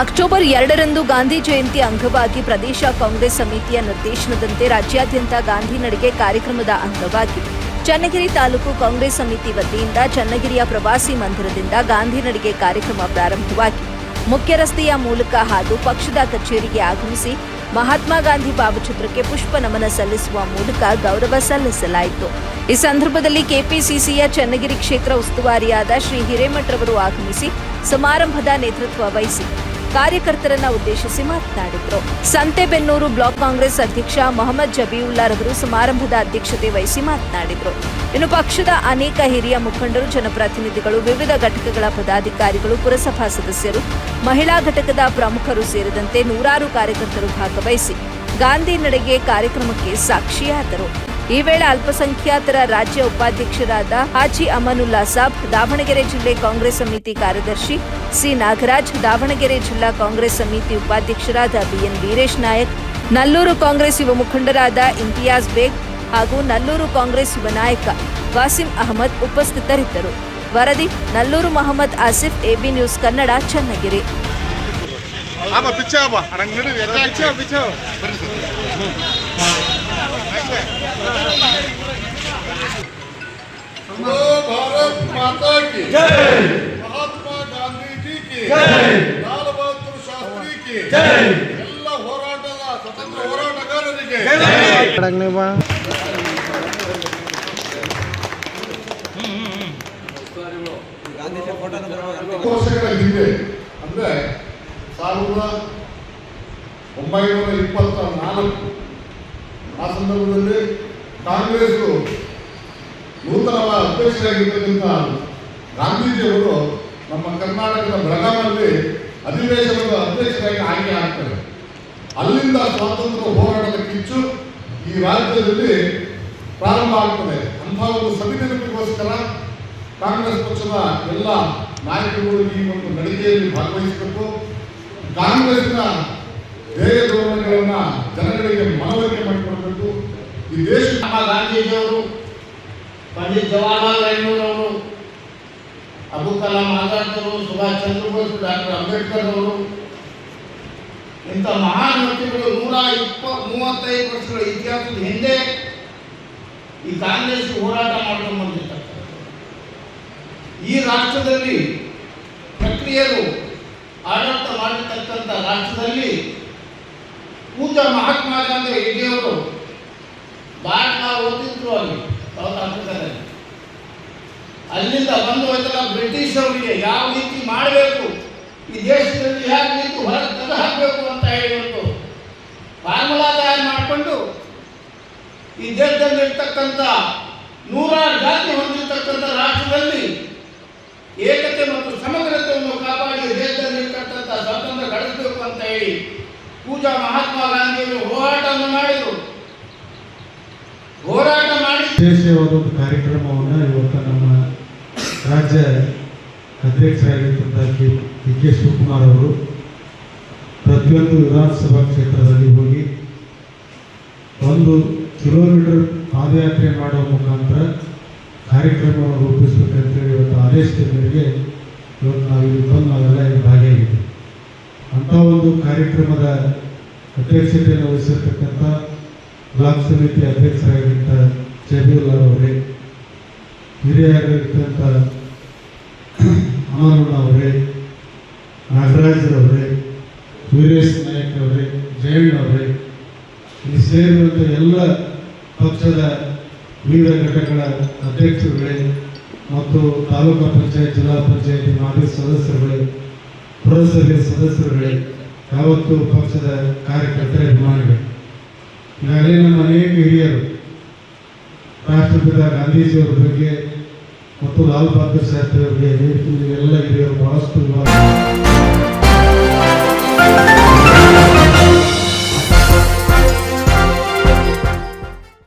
October ಎರಡರಂದು ಗಾಂಧಿ ಜಯಂತಿ ಅಂಗವಾಗಿ ಪ್ರದೇಶ ಕಾಂಗ್ರೆಸ್ ಸಮಿತಿಯ ನಿರ್ದೇಶನದಂತೆ ರಾಜ್ಯಾದ್ಯಂತ ಗಾಂಧಿ ನಡಿಗೆ ಕಾರ್ಯಕ್ರಮದ ಅಂಗವಾಗಿ ಚನ್ನಗಿರಿ ತಾಲೂಕು ಕಾಂಗ್ರೆಸ್ ಸಮಿತಿ ವತಿಯಿಂದ ಚನ್ನಗಿರಿಯ ಪ್ರವಾಸಿ ಮಂದಿರದಿಂದ ಗಾಂಧಿ ನಡಿಗೆ ಕಾರ್ಯಕ್ರಮ ಪ್ರಾರಂಭವಾಗಿ ಮುಖ್ಯ ರಸ್ತೆಯ ಮೂಲಕ ಹಾದು ಪಕ್ಷದ ಕಚೇರಿಗೆ ಆಗಮಿಸಿ ಮಹಾತ್ಮ ಗಾಂಧಿ ಭಾವಚಿತ್ರಕ್ಕೆ ಪುಷ್ಪ ನಮನ ಸಲ್ಲಿಸುವ ಮೂಲಕ ಗೌರವ ಸಲ್ಲಿಸಲಾಯಿತು. ಈ ಸಂದರ್ಭದಲ್ಲಿ ಕೆಪಿಸಿಸಿಯ ಚನ್ನಗಿರಿ ಕ್ಷೇತ್ರ ಉಸ್ತುವಾರಿಯಾದ ಶ್ರೀ ಹಿರೇಮಠರವರು ಆಗಮಿಸಿ ಸಮಾರಂಭದ ನೇತೃತ್ವ ವಹಿಸಿ ಕಾರ್ಯಕರ್ತರನ್ನ ಉದ್ದೇಶಿಸಿ ಮಾತನಾಡಿದರು. ಸಂತೆಬೆನ್ನೂರು ಬ್ಲಾಕ್ ಕಾಂಗ್ರೆಸ್ ಅಧ್ಯಕ್ಷ ಮೊಹಮ್ಮದ್ ಜಬೀವುಲ್ಲಾರವರು ಸಮಾರಂಭದ ಅಧ್ಯಕ್ಷತೆ ವಹಿಸಿ ಮಾತನಾಡಿದರು. ಇನ್ನು ಪಕ್ಷದ ಅನೇಕ ಹಿರಿಯ ಮುಖಂಡರು, ಜನಪ್ರತಿನಿಧಿಗಳು, ವಿವಿಧ ಘಟಕಗಳ ಪದಾಧಿಕಾರಿಗಳು, ಪುರಸಭಾ ಸದಸ್ಯರು, ಮಹಿಳಾ ಘಟಕದ ಪ್ರಮುಖರು ಸೇರಿದಂತೆ ನೂರಾರು ಕಾರ್ಯಕರ್ತರು ಭಾಗವಹಿಸಿ ಗಾಂಧಿ ನಡೆಗೆ ಕಾರ್ಯಕ್ರಮಕ್ಕೆ ಸಾಕ್ಷಿಯಾದರು. ಈ ವೇಳೆ ಅಲ್ಪಸಂಖ್ಯಾತರ ರಾಜ್ಯ ಉಪಾಧ್ಯಕ್ಷರಾದ ಹಾಜಿ ಅಮನುಲ್ಲಾ ಸಾಬ್, ದಾವಣಗೆರೆ ಜಿಲ್ಲೆ ಕಾಂಗ್ರೆಸ್ ಸಮಿತಿ ಕಾರ್ಯದರ್ಶಿ ಸಿ ನಾಗರಾಜ್ ದಾವಣಗೆರೆ ಜಿಲ್ಲಾ ಕಾಂಗ್ರೆಸ್ ಸಮಿತಿ ಉಪಾಧ್ಯಕ್ಷರಾದ B N Veeresh Nayak Nallur Congress ಯುವ ಮುಖಂಡರಾದ ಇಂತಿಯಾಜ್ ಬೇಗ್ ಹಾಗೂ ನಲ್ಲೂರು ಕಾಂಗ್ರೆಸ್ ಯುವ ನಾಯಕ ವಾಸಿಂ ಅಹಮದ್ ಉಪಸ್ಥಿತರಿದ್ದರು. ವರದಿ Nallur Mohammed Asif A B news Kannada Channagiri. Lal Bahadur ಜೈ ಎಲ್ಲ ಹೋರಾಟದ ಸ್ವತಂತ್ರ ಹೋರಾಟಗಾರರಿಗೆ ವರ್ಷಗಳ ಹಿಂದೆ ಅಂದ್ರೆ ಸಾವಿರದ ಒಂಬೈನೂರ ಇಪ್ಪತ್ತ ನಾಲ್ಕು ಆ ಸಂದರ್ಭದಲ್ಲಿ ಕಾಂಗ್ರೆಸ್ ನೂತನವಾದ ಅಧ್ಯಕ್ಷರಾಗಿರ್ತಕ್ಕಂಥ ಗಾಂಧೀಜಿಯವರು ನಮ್ಮ ಕರ್ನಾಟಕದ ಬೆಳಗಾವಿಯಲ್ಲಿ ಅಧಿವೇಶನದ ಅಧ್ಯಕ್ಷರಾಗಿ ಆಯ್ಕೆ ಆಗ್ತಾರೆ ಅಲ್ಲಿಂದ ಸ್ವಾತಂತ್ರ್ಯ ಹೋರಾಟದ ಕಿಚ್ಚು ಈ ರಾಜ್ಯದಲ್ಲಿ ಪ್ರಾರಂಭ ಆಗ್ತದೆ. ಅಂಥ ಒಂದು ಸಮಿತಿಗೋಸ್ಕರ ಕಾಂಗ್ರೆಸ್ ಪಕ್ಷದ ಎಲ್ಲ ನಾಯಕರುಗಳು ಈ ಒಂದು ನಡಿಗೆಯಲ್ಲಿ ಭಾಗವಹಿಸಬೇಕು. ಕಾಂಗ್ರೆಸ್ನ ಧ್ಯೇಯ ಧೋರಣೆಗಳನ್ನ ಜನಗಳಿಗೆ ಮನವರಿಕೆ ಮಾಡಿಕೊಡಬೇಕು. ಈ ದೇಶ ಮಹಾತ್ಮ ಗಾಂಧೀಜಿಯವರು ಪಂಡಿತ್ ಜವಾಹರ್ಲಾಲ್ ನೆಹರು ಅವರು ಅಬುಲ್ ಕಲಾಂ ಆಜಾದ್ ಸುಭಾಷ್ ಚಂದ್ರ ಬೋಸ್, ಡಾಕ್ಟರ್ ಅಂಬೇಡ್ಕರ್ ಅವರು, ಇಂಥ ಮಹಾನ್ ವ್ಯಕ್ತಿಗಳು ನೂರ ಇಪ್ಪ ಮೂವತ್ತೈದು ವರ್ಷಗಳ ಇತಿಹಾಸದ ಹಿಂದೆ ಈ ಕಾಂಗ್ರೆಸ್ ಹೋರಾಟ ಮಾಡ್ಕೊಂಡು ಬಂದಿರ್ತಾರೆ ಈ ರಾಷ್ಟ್ರದಲ್ಲಿ ಪ್ರಕ್ರಿಯೆಗಳು ಆಡಳಿತ ಮಾಡಿರ್ತಕ್ಕಂಥ ರಾಷ್ಟ್ರದಲ್ಲಿ ಪೂಜ್ಯ ಮಹಾತ್ಮ ಗಾಂಧಿ ಹೆಗ್ಡೆಯವರು ಭಾರತ ಓದಿದ್ರು ಅಲ್ಲಿ ಸೌತ್ ಆಫ್ರಿಕಾದಲ್ಲಿ ಅಲ್ಲಿಂದ ಬಂದು ಹೋಯ್ತಲ್ಲ ಬ್ರಿಟಿಷ್ ಅವರಿಗೆ ಯಾವ ರೀತಿ ಮಾಡಬೇಕು? ಈ ದೇಶದಲ್ಲಿ ಯಾವ ರೀತಿ ಹೊರ ತೆಗೆದು ಹಾಕಬೇಕು ಅಂತ ಹೇಳಿ ಒಂದು ಫಾರ್ಮುಲಾ ತಯಾರು ಮಾಡಿಕೊಂಡು ಈ ದೇಶದಲ್ಲಿ ಇರ್ತಕ್ಕಂಥ ನೂರಾರು ಜಾತಿ ಹೊಂದಿರತಕ್ಕಂಥ ರಾಷ್ಟ್ರದಲ್ಲಿ ಏಕತೆ ಮತ್ತು ಸಮಗ್ರತೆಯನ್ನು ಕಾಪಾಡಿ ದೇಶದಲ್ಲಿ ಇರ್ತಕ್ಕಂಥ ಸ್ವಾತಂತ್ರ್ಯ ಗಳಿಸಬೇಕು ಅಂತ ಹೇಳಿ ಪೂಜಾ ಮಹಾತ್ಮ ಗಾಂಧಿಯವರು ಹೋರಾಟವನ್ನು ಮಾಡಿದರು. ಹೋರಾಟ ಮಾಡಿ ದೇಶೀಯ ಕಾರ್ಯಕ್ರಮವನ್ನು ಇವತ್ತು ರಾಜ್ಯ ಅಧ್ಯಕ್ಷರಾಗಿರ್ತಕ್ಕಂಥ ಕೆ ಡಿ ಕೆ ಶಿವಕುಮಾರ್ ಅವರು ಪ್ರತಿಯೊಂದು ವಿಧಾನಸಭಾ ಕ್ಷೇತ್ರದಲ್ಲಿ ಹೋಗಿ ಒಂದು ಕಿಲೋಮೀಟರ್ ಪಾದಯಾತ್ರೆ ಮಾಡುವ ಮುಖಾಂತರ ಕಾರ್ಯಕ್ರಮವನ್ನು ರೂಪಿಸಬೇಕಂತೇಳಿ ಇವತ್ತು ಆದೇಶದ ಮೇರೆಗೆ ಇವತ್ತು ನಾವು ಇಲ್ಲಿ ಬಂದು ನಾವೆಲ್ಲ ಇಲ್ಲಿ ಭಾಗಿಯಾಗಿದ್ದೀವಿ. ಅಂಥ ಒಂದು ಕಾರ್ಯಕ್ರಮದ ಅಧ್ಯಕ್ಷತೆಯನ್ನು ವಹಿಸಿರ್ತಕ್ಕಂಥ ಬ್ಲಾಕ್ ಸಮಿತಿ ಅಧ್ಯಕ್ಷರಾಗಿದ್ದ ಜಬೀರ್ಲಾ ಅವರೇ ಹಿರಿಯರಾಗಿರ್ತಕ್ಕಂಥ ಅವರೇ ನಾಗರಾಜರವರೇ, ವೀರೇಶ್ ನಾಯಕ್ ಅವರೇ ಜಯಣ್ಣ ಅವರೇ ಇಲ್ಲಿ ಸೇರಿರುವಂಥ ಎಲ್ಲ ಪಕ್ಷದ ವಿವಿಧ ಘಟಕಗಳ ಅಧ್ಯಕ್ಷರುಗಳೇ ಮತ್ತು ತಾಲೂಕಾ ಪಂಚಾಯತ್, ಜಿಲ್ಲಾ ಪಂಚಾಯತಿ ಮಾಜಿ ಸದಸ್ಯರುಗಳೇ, ಪುರಸಭೆ ಸದಸ್ಯರುಗಳೇ, ಯಾವತ್ತು ಪಕ್ಷದ ಕಾರ್ಯಕರ್ತರ ಅಭಿಮಾನಿಗಳು. ಈಗಾಗಲೇ ನಮ್ಮ ಅನೇಕ ಹಿರಿಯರು, ರಾಷ್ಟ್ರಪಿತ ಗಾಂಧೀಜಿಯವರ ಬಗ್ಗೆ ಮತ್ತು ಲಾಲ್ ಬಹದ್ದೂರ್ ಶಾಸ್ತ್ರಿ ಅವರಿಗೆ ನೀಡುತ್ತಿರುವ ಎಲ್ಲ ಹಿರಿಯರು ಬಹಳಷ್ಟು